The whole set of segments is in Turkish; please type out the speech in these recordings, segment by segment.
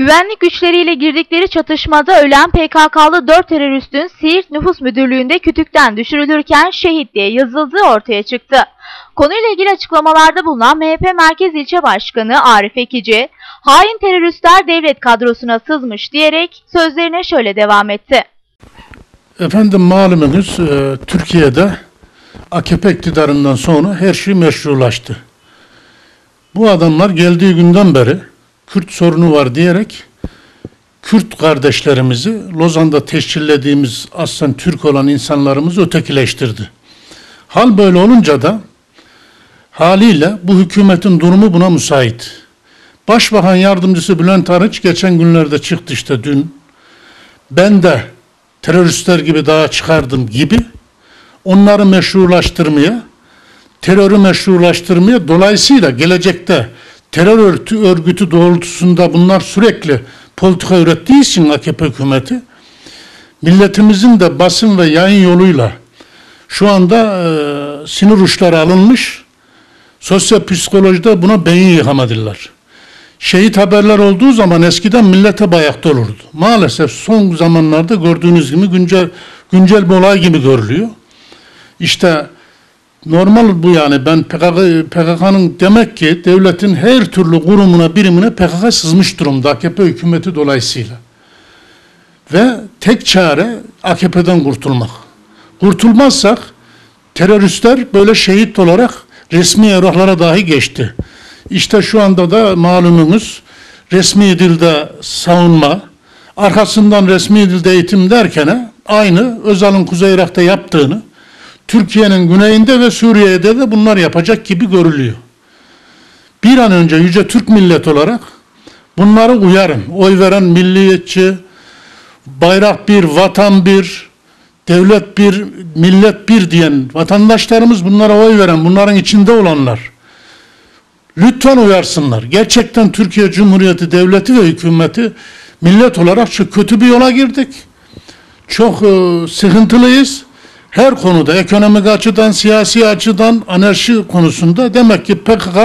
Güvenlik güçleriyle girdikleri çatışmada ölen PKK'lı 4 teröristin Siirt Nüfus Müdürlüğü'nde kütükten düşürülürken şehit diye yazıldığı ortaya çıktı. Konuyla ilgili açıklamalarda bulunan MHP Merkez İlçe Başkanı Arif Ekici, hain teröristler devlet kadrosuna sızmış diyerek sözlerine şöyle devam etti. Efendim malumunuz e, Türkiye'de AKP iktidarından sonra her şey meşrulaştı. Bu adamlar geldiği günden beri Kürt sorunu var diyerek Kürt kardeşlerimizi Lozan'da teşkillediğimiz aslen Türk olan insanlarımızı ötekileştirdi. Hal böyle olunca da haliyle bu hükümetin durumu buna müsait. Başbakan yardımcısı Bülent Arınç geçen günlerde çıktı işte dün. Ben de teröristler gibi daha çıkardım gibi onları meşrulaştırmaya, terörü meşrulaştırmaya dolayısıyla gelecekte terör örgütü, örgütü doğrultusunda bunlar sürekli politika ürettiği için AKP hükümeti milletimizin de basın ve yayın yoluyla şu anda e, sinir uçları alınmış sosyal psikolojide buna beyin yıkamadılar. Şehit haberler olduğu zaman eskiden millete bayakta olurdu. Maalesef son zamanlarda gördüğünüz gibi güncel, güncel bir olay gibi görülüyor. İşte normal bu yani ben PKK, PKK'nın demek ki devletin her türlü kurumuna birimine PKK sızmış durumda AKP hükümeti dolayısıyla. Ve tek çare AKP'den kurtulmak. Kurtulmazsak teröristler böyle şehit olarak resmi evraklara dahi geçti. İşte şu anda da malumunuz resmi dilde savunma, arkasından resmi dilde eğitim derken aynı Özal'ın Kuzey Irak'ta yaptığını Türkiye'nin güneyinde ve Suriye'de de bunlar yapacak gibi görülüyor. Bir an önce yüce Türk millet olarak bunları uyarın. Oy veren milliyetçi, bayrak bir, vatan bir, devlet bir, millet bir diyen vatandaşlarımız bunlara oy veren, bunların içinde olanlar. Lütfen uyarsınlar. Gerçekten Türkiye Cumhuriyeti Devleti ve hükümeti millet olarak çok kötü bir yola girdik. Çok e, sıkıntılıyız. Her konuda ekonomik açıdan, siyasi açıdan, anarşi konusunda demek ki PKK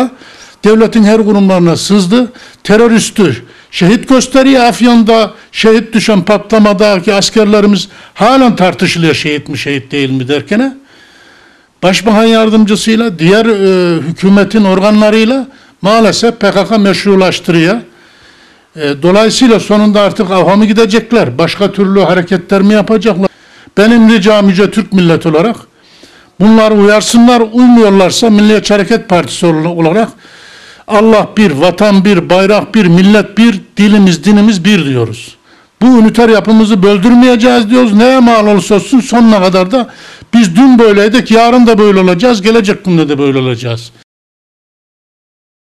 devletin her kurumlarına sızdı. Teröristü şehit gösteriyor. Afyon'da şehit düşen patlamadaki askerlerimiz halen tartışılıyor şehit mi şehit değil mi derken. Başbakan yardımcısıyla, diğer e, hükümetin organlarıyla maalesef PKK meşrulaştırıyor. E, dolayısıyla sonunda artık avha mı gidecekler? Başka türlü hareketler mi yapacaklar? Benim ricam Yüce Türk millet olarak bunlar uyarsınlar, uymuyorlarsa Milliyetçi Hareket Partisi olarak Allah bir, vatan bir, bayrak bir, millet bir, dilimiz, dinimiz bir diyoruz. Bu üniter yapımızı böldürmeyeceğiz diyoruz. Neye mal olursa olsun sonuna kadar da biz dün böyleydik, yarın da böyle olacağız, gelecek günde de böyle olacağız.